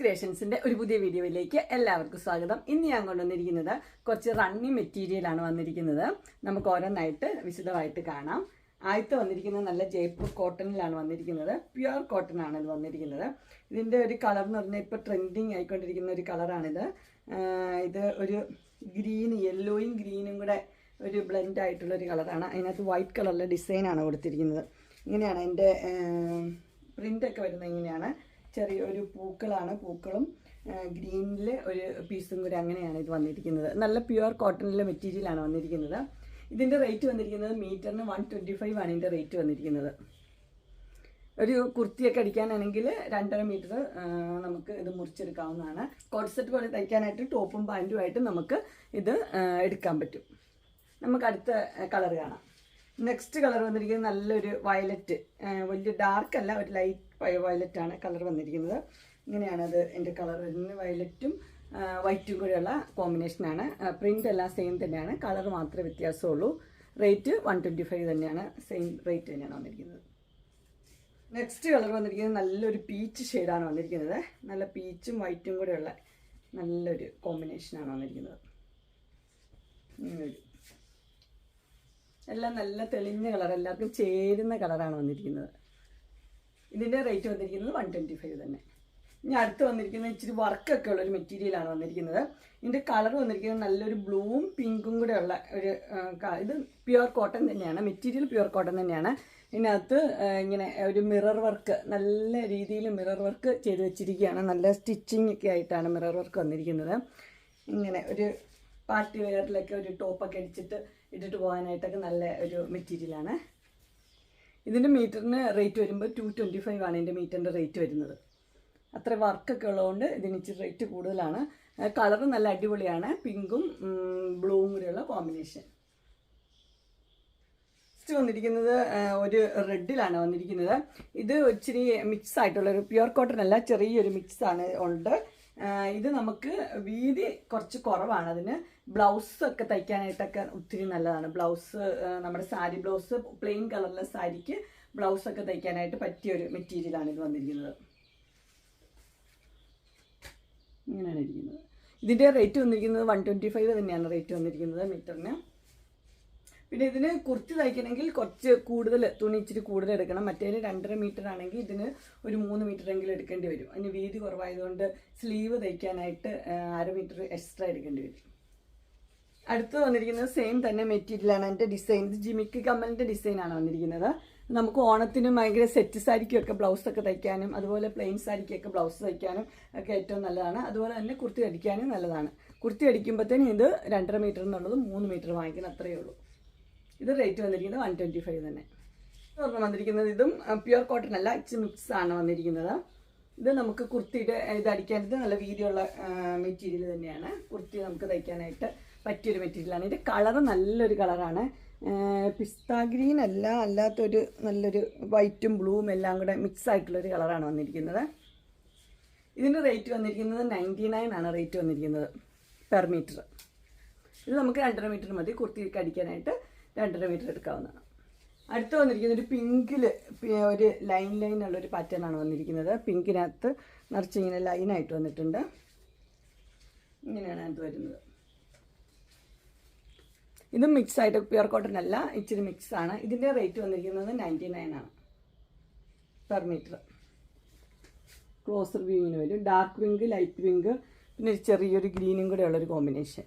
ക്രിയേഷൻസിന്റെ ഒരു പുതിയ വീഡിയോയിലേക്ക് എല്ലാവർക്കും സ്വാഗതം. ഇന്ന് ഞാൻ കൊണ്ടുവന്നിരിക്കുന്നത് കുറച്ച് റണ്ണിങ് മെറ്റീരിയലാണ് വന്നിരിക്കുന്നത്. നമുക്ക് ഓരോന്നായിട്ട് വിശദമായിട്ട് കാണാം. ആദ്യത്തെ വന്നിരിക്കുന്നത് നല്ല ജയ്പൂർ കോട്ടണിലാണ് വന്നിരിക്കുന്നത്. പ്യുവർ കോട്ടൺ ആണ് ഇത് വന്നിരിക്കുന്നത്. ഇതിന്റെ ഒരു കളർ എന്ന് പറഞ്ഞാൽ ഇപ്പോൾ ട്രെൻഡിങ് ആയിക്കൊണ്ടിരിക്കുന്ന ഒരു കളറാണിത് ഇത് ഒരു ഗ്രീൻ യെല്ലോയും ഗ്രീനും കൂടെ ഒരു ബ്ലെൻഡ് ആയിട്ടുള്ള ഒരു കളറാണ് അതിനകത്ത് വൈറ്റ് കളറിലെ ഡിസൈനാണ് കൊടുത്തിരിക്കുന്നത്. ഇങ്ങനെയാണ് അതിന്റെ പ്രിന്റൊക്കെ വരുന്നത് ഇങ്ങനെയാണ്. ചെറിയൊരു പൂക്കളാണ്. പൂക്കളും ഗ്രീനിൽ ഒരു പീസും കൂടി അങ്ങനെയാണ് ഇത് വന്നിരിക്കുന്നത്. നല്ല പ്യുവർ കോട്ടണിലെ മെറ്റീരിയലാണ് വന്നിരിക്കുന്നത്. ഇതിന്റെ റേറ്റ് വന്നിരിക്കുന്നത് മീറ്ററിന് വൺ ട്വന്റി ഫൈവ് ആണ് ഇതിന്റെ റേറ്റ് വന്നിരിക്കുന്നത്. ഒരു കുർത്തിയൊക്കെ അടിക്കാനാണെങ്കിൽ രണ്ടര മീറ്റർ നമുക്ക് ഇത് മുറിച്ചെടുക്കാവുന്നതാണ്. കോഡ്സെറ്റ് സെറ്റ് പോലെ തയ്ക്കാനായിട്ട് ടോപ്പും പാന്റുമായിട്ട് നമുക്ക് ഇത് എടുക്കാൻ പറ്റും. നമുക്ക് അടുത്ത കളർ കാണാം. നെക്സ്റ്റ് കളർ വന്നിരിക്കുന്നത് നല്ലൊരു വയലറ്റ് വലിയ ഡാർക്ക് അല്ല ഒരു ലൈറ്റ് വയലറ്റ് ആണ് കളർ വന്നിരിക്കുന്നത്. ഇങ്ങനെയാണ് അത് എന്റെ കളർ വരുന്നത്. വയലറ്റും വൈറ്റും കൂടെയുള്ള കോമ്പിനേഷനാണ് പ്രിന്റ് എല്ലാം സെയിം തന്നെയാണ്. കളർ മാത്രമേ വ്യത്യാസമുള്ളൂ. റേറ്റ് വൺ ട്വന്റി ഫൈവ് തന്നെയാണ്. സെയിം റേറ്റ് തന്നെയാണ് വന്നിരിക്കുന്നത്. നെക്സ്റ്റ് കളർ വന്നിരിക്കുന്നത് നല്ലൊരു പീച്ച് ഷെയ്ഡാണ് വന്നിരിക്കുന്നത്. നല്ല പീച്ചും വൈറ്റും കൂടെയുള്ള നല്ലൊരു കോമ്പിനേഷനാണ് വന്നിരിക്കുന്നത്. ഇങ്ങനെ ഒരു എല്ലാം നല്ല തെളിഞ്ഞ കളർ എല്ലാവർക്കും ചേരുന്ന കളറാണ് വന്നിരിക്കുന്നത്. ഇതിന്റെ റേറ്റ് വന്നിരിക്കുന്നത് വൺ ട്വന്റി ഫൈവ് തന്നെ. ഇനി അടുത്ത് വന്നിരിക്കുന്നത് ഇച്ചിരി വർക്കൊക്കെ ഉള്ള ഒരു മെറ്റീരിയലാണ് വന്നിരിക്കുന്നത്. ഇതിന്റെ കളർ വന്നിരിക്കുന്നത് നല്ലൊരു ബ്ലൂവും പിങ്കും കൂടെ ഉള്ള ഒരു ഇത് പ്യുവർ കോട്ടൺ തന്നെയാണ്. മെറ്റീരിയൽ പ്യുവർ കോട്ടൺ തന്നെയാണ്. ഇതിനകത്ത് ഇങ്ങനെ ഒരു മിറർ വർക്ക് നല്ല രീതിയിൽ മിറർ വർക്ക് ചെയ്ത് വെച്ചിരിക്കുകയാണ്. നല്ല സ്റ്റിച്ചിങ് ഒക്കെ ആയിട്ടാണ് മിറർ വർക്ക് വന്നിരിക്കുന്നത്. ഇങ്ങനെ ഒരു പാർട്ടി വെയറിലൊക്കെ ഒരു ടോപ്പൊക്കെ അടിച്ചിട്ട് ഇട്ടിട്ട് പോകാനായിട്ടൊക്കെ നല്ല ഒരു മെറ്റീരിയലാണ്. ഇതിന്റെ മീറ്ററിന് റേറ്റ് വരുമ്പോൾ ടു ട്വന്റി ഫൈവ് ആണ് ഇതിന്റെ മീറ്ററിന്റെ റേറ്റ് വരുന്നത്. അത്ര വർക്കൊക്കെ ഉള്ളതുകൊണ്ട് ഇതിന് ഇച്ചിരി റേറ്റ് കൂടുതലാണ്. കളർ നല്ല അടിപൊളിയാണ്. പിങ്കും ബ്ലൂവും കൂടെയുള്ള കോമ്പിനേഷൻ നെക്സ്റ്റ് വന്നിരിക്കുന്നത് ഒരു റെഡിലാണ് വന്നിരിക്കുന്നത്. ഇത് ഇച്ചിരി മിക്സ് ആയിട്ടുള്ള ഒരു പ്യുവർ കോട്ടൺ അല്ല ചെറിയൊരു മിക്സ് ആണ് ഉണ്ട്. ഇത് നമുക്ക് വീതി കുറച്ച് കുറവാണ്. അതിന് ബ്ലൗസ് ഒക്കെ തയ്ക്കാനായിട്ടൊക്കെ ഒത്തിരി നല്ലതാണ്. ബ്ലൗസ് നമ്മുടെ സാരി ബ്ലൗസ് പ്ലെയിൻ കളറിലെ സാരിക്ക് ബ്ലൗസ് ഒക്കെ തയ്ക്കാനായിട്ട് പറ്റിയ ഒരു മെറ്റീരിയലാണ് ഇത് വന്നിരിക്കുന്നത്. ഇങ്ങനെയാണ് ഇരിക്കുന്നത്. ഇതിന്റെ റേറ്റ് വന്നിരിക്കുന്നത് വൺ ട്വന്റി ഫൈവ് തന്നെയാണ് റേറ്റ് വന്നിരിക്കുന്നത് മീറ്ററിന് പിന്നെ ഇതിന് കുർത്തി തയ്ക്കണമെങ്കിൽ കുറച്ച് കൂടുതൽ തുണി ഇച്ചിരി കൂടുതൽ എടുക്കണം. മറ്റേതിന് രണ്ടര മീറ്റർ ആണെങ്കിൽ ഇതിന് ഒരു മൂന്ന് മീറ്റർ എങ്കിലും എടുക്കേണ്ടി വരും. അതിന് വീതി കുറവായതുകൊണ്ട് സ്ലീവ് തയ്ക്കാനായിട്ട് അര മീറ്റർ എക്സ്ട്രാ എടുക്കേണ്ടി വരും. അടുത്ത് വന്നിരിക്കുന്നത് സെയിം തന്നെ മെറ്റീരിയലാണ് എന്റെ ഡിസൈൻ ഇത് ജിമിക്ക് കമ്മലിന്റെ ഡിസൈനാണ് വന്നിരിക്കുന്നത്. നമുക്ക് ഓണത്തിനും ഭയങ്കര സെറ്റ് സാരിക്കൊക്കെ ബ്ലൗസൊക്കെ തയ്ക്കാനും അതുപോലെ പ്ലെയിൻ സാരിക്കൊക്കെ ബ്ലൗസ് തയ്ക്കാനും ഒക്കെ ഏറ്റവും നല്ലതാണ്. അതുപോലെ തന്നെ കുർത്തി അടിക്കാനും നല്ലതാണ്. കുർത്തി അടിക്കുമ്പോഴത്തേനും ഇത് രണ്ടര മീറ്റർ എന്നുള്ളത് മൂന്ന് മീറ്റർ വാങ്ങിക്കണം അത്രയേ ഉള്ളൂ. ഇത് റേറ്റ് വന്നിരിക്കുന്നത് വൺ ട്വന്റി ഫൈവ് തന്നെ ഒരെണ്ണം വന്നിരിക്കുന്നത് ഇതും പ്യുവർ കോട്ടൺ അല്ല ഇച്ചിരി മിക്സ് ആണ് വന്നിരിക്കുന്നത്. ഇത് നമുക്ക് കുർത്തിയുടെ ഇത് അടിക്കാൻ നല്ല വീതിയുള്ള മെറ്റീരിയൽ തന്നെയാണ്. കുർത്തി നമുക്ക് തയ്ക്കാനായിട്ട് പറ്റിയൊരു മെറ്റീരിയലാണ് ഇതിന്റെ കളർ നല്ലൊരു കളറാണ് പിസ്ത ഗ്രീൻ അല്ല അല്ലാത്തൊരു നല്ലൊരു വൈറ്റും ബ്ലൂവും എല്ലാം കൂടെ മിക്സ് ആയിട്ടുള്ളൊരു കളറാണ് വന്നിരിക്കുന്നത്. ഇതിന്റെ റേറ്റ് വന്നിരിക്കുന്നത് നയന്റി നയൻ ആണ് റേറ്റ് വന്നിരിക്കുന്നത് പെർ മീറ്റർ ഇത് നമുക്ക് രണ്ടര മീറ്റർ മതി കുർത്തിയൊക്കെ അടിക്കാനായിട്ട്. രണ്ടര മീറ്റർ എടുക്കാവുന്നതാണ്. അടുത്ത് വന്നിരിക്കുന്നത് ഒരു പിങ്കിൽ ഒരു ലൈൻ ലൈൻ ഉള്ളൊരു പാറ്റേൺ ആണ് വന്നിരിക്കുന്നത്. പിങ്കിനകത്ത് നിറച്ച് ഇങ്ങനെ ലൈനായിട്ട് വന്നിട്ടുണ്ട്. ഇങ്ങനെയാണ് അത് വരുന്നത്. ഇതും മിക്സ് ആയിട്ട് പ്യുവർ കോട്ടൺ അല്ല ഇച്ചിരി മിക്സ് ആണ്. ഇതിന്റെ റേറ്റ് വന്നിരിക്കുന്നത് നയന്റി നയൻ ആണ് പെർ മീറ്റർ ക്ലോസർ വ്യൂവിന് വരും. ഡാർക്ക് പിങ്ക് ലൈറ്റ് പിങ്ക് പിന്നെ ഒരു ചെറിയൊരു ഗ്രീനും കൂടെ ഉള്ളൊരു കോമ്പിനേഷൻ